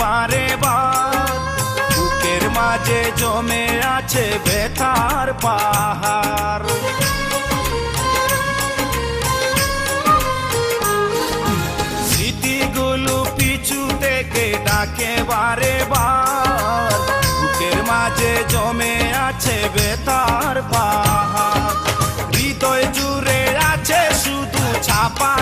বার বুকের মাঝে জমে আছে ব্যথার পাহাড়। স্মৃতিগুলো পিছু থেকে ডাকে বারে বার বুকের মাঝে জমে আছে বেতার পাহাড়। হৃদয় জুড়ে আছে শুধু ছাপা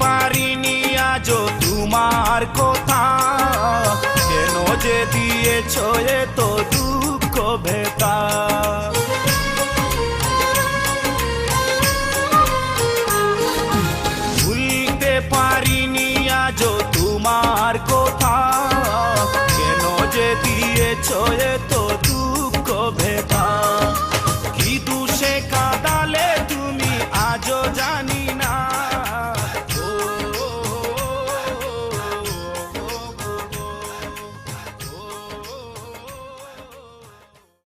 পারিনি আজও তোমার কথা। কেন যে দিয়েছ তো দুঃখ ভেতা? ভুলতে পারিনি আজও তোমার কথা। কেন যে দিয়েছ তো